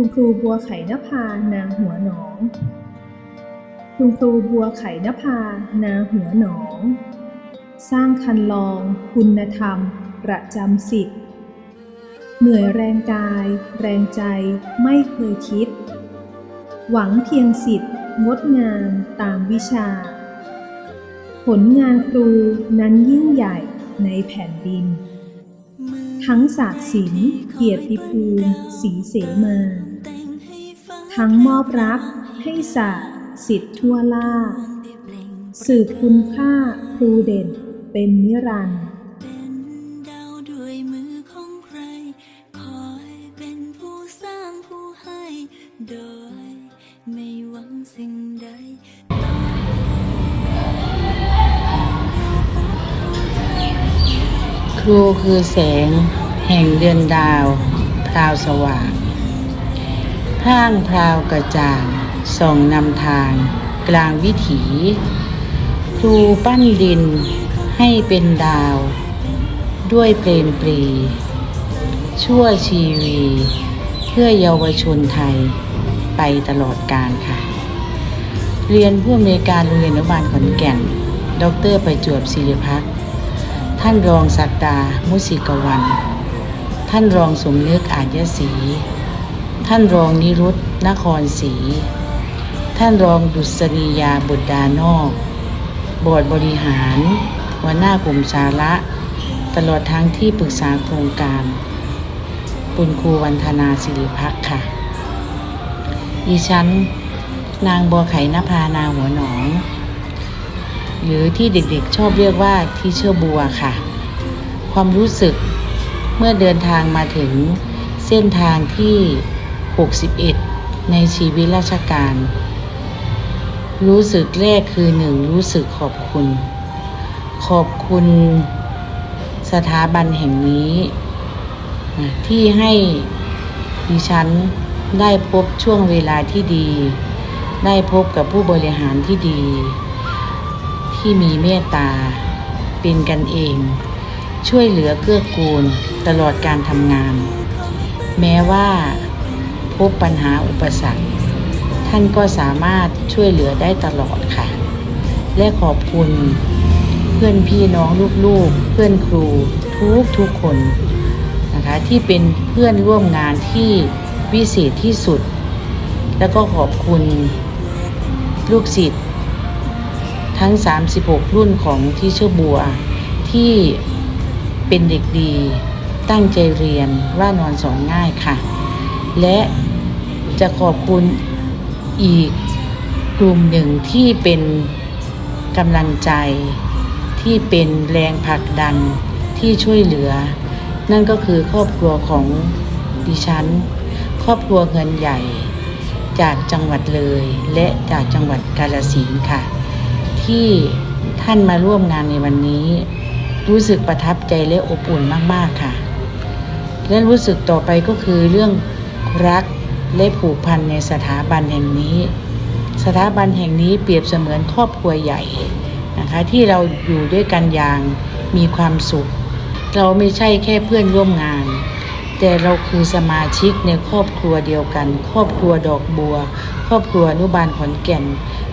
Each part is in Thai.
คุณครูบัวไข่นภานางหัวหนอง คุณครูบัวไข่นภานาหัวหนอง สร้างคันลองคุณธรรม ประจำสิทธิ์เหนื่อยแรงกาย แรงใจไม่เคยคิด หวังเพียงสิทธิ์งดงามตามวิชา ผลงานครูนั้นยิ่งใหญ่ในแผ่นดิน ทั้งศาสตร์ศิลป์เกียรติภูมิสีเสมา ทั้งมอบรักให้ศาสตร์สิทธิ์ทั่วล่า สืบคุณค่าครูเด่นเป็นนิรันดร์เป็นดาวด้วยมือของใครคอยเป็นผู้สร้างผู้ให้โดยไม่หวังสิ่งใดตอบครูคือแสงแห่งเดือนดาวพราวสว่าง พร่างพราวกระจ่างส่องนำทางกลางวิถีครูปั้นดินให้เป็นดาว ด้วยเพลนปรี ชั่วชีวี เพื่อเยาวชนไทยไปตลอดกาลค่ะ เรียนผู้อำนวยการโรงเรียนอนุบาลขอนแก่น ดรประจวบศิริพักษ์ท่านรองศักดา มุสิกวัน ท่านรองสมนึกอาจยศรี ท่านรองนิรุตนครศรี ท่านรองดุษณียาบุตรดานอก บอร์ดบริหารหัวหน้ากลุ่มสาระ ตลอดทั้งที่ปรึกษาโครงการปุณครูวันธนาสิริพักค่ะ ดิฉัน นางบัวไข่นภานาหัวหนอง หรือที่เด็กๆชอบเรียกว่าที่เชื่อบัวค่ะ ความรู้สึกเมื่อเดินทางมาถึงเส้นทางที่ 61 ในชีวิตราชการ รู้สึกแรกคือหนึ่งรู้สึกขอบคุณ ขอบคุณสถาบันแห่งนี้ ที่ให้ดิฉันได้พบช่วงเวลาที่ดี ได้พบกับผู้บริหารที่ดี ที่มีเมตตา เป็นกันเอง ช่วยเหลือเกื้อกูลตลอดการทำงาน แม้ว่า พบปัญหาอุปสรรค ท่านก็สามารถช่วยเหลือได้ตลอดค่ะ และขอบคุณเพื่อนพี่น้องลูกๆ เพื่อนครูทุกทุกคนนะคะที่เป็นเพื่อนร่วมงานที่วิเศษที่สุด แล้วก็ขอบคุณลูกศิษย์ทั้ง 36 รุ่นของที่เชื่อบัวที่เป็นเด็กดีตั้งใจเรียนว่านอนสอนง่ายค่ะ และ จะขอบคุณอีกกลุ่มหนึ่งที่เป็นกำลังใจที่เป็นแรงผลักดันที่ช่วยเหลือ นั่นก็คือครอบครัวของดิฉัน ครอบครัวเงินใหญ่ จากจังหวัดเลย และจากจังหวัดกาฬสินธุ์ค่ะ ที่ท่านมาร่วมงานในวันนี้ รู้สึกประทับใจและอบอุ่นมาก ๆ ค่ะ และรู้สึกต่อไปก็คือเรื่องรัก และผูกพันในสถาบันแห่งนี้ สถาบันแห่งนี้เปรียบเสมือนครอบครัวใหญ่นะคะที่เราอยู่ด้วยกันอย่างมีความสุข เราไม่ใช่แค่เพื่อนร่วมงาน แต่เราคือสมาชิกในครอบครัวเดียวกัน ครอบครัวดอกบัว ครอบครัวนุบาลขอนแก่น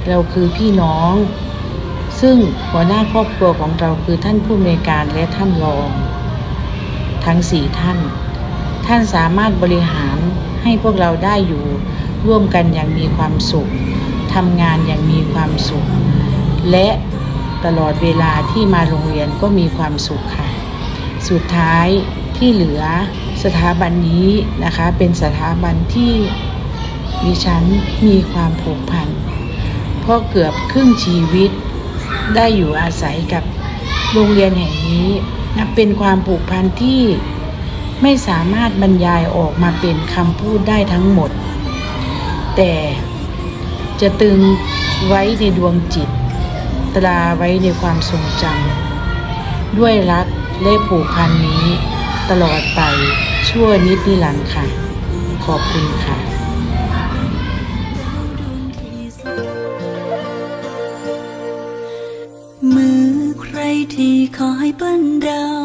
เราคือพี่น้อง ซึ่งหัวหน้าครอบครัวของเราคือท่านผู้อำนวยการและท่านรอง ทั้งสี่ท่าน ท่านสามารถบริหาร ให้พวกเราได้อยู่ร่วมกันอย่างมีความสุขทำงานอย่างมีความสุข และตลอดเวลาที่มาโรงเรียนก็มีความสุขค่ะ สุดท้ายที่เหลือสถาบันนี้นะคะเป็นสถาบันที่ดิฉันมีความผูกพันเพราะเกือบครึ่งชีวิตได้อยู่อาศัยกับโรงเรียนแห่งนี้นะเป็นความผูกพันที่ ไม่สามารถบรรยายออกมาเป็นคำพูดได้ทั้งหมด แต่จะตึงไว้ในดวงจิต ตราไว้ในความทรงจำด้วยรักและผูกพันนี้ ตลอดไปชั่วนิดนิรันดร์ค่ะ ขอบคุณค่ะมือใครที่คอยปั้นดาวเติมแต่งให้ฟ้าแพรวพราว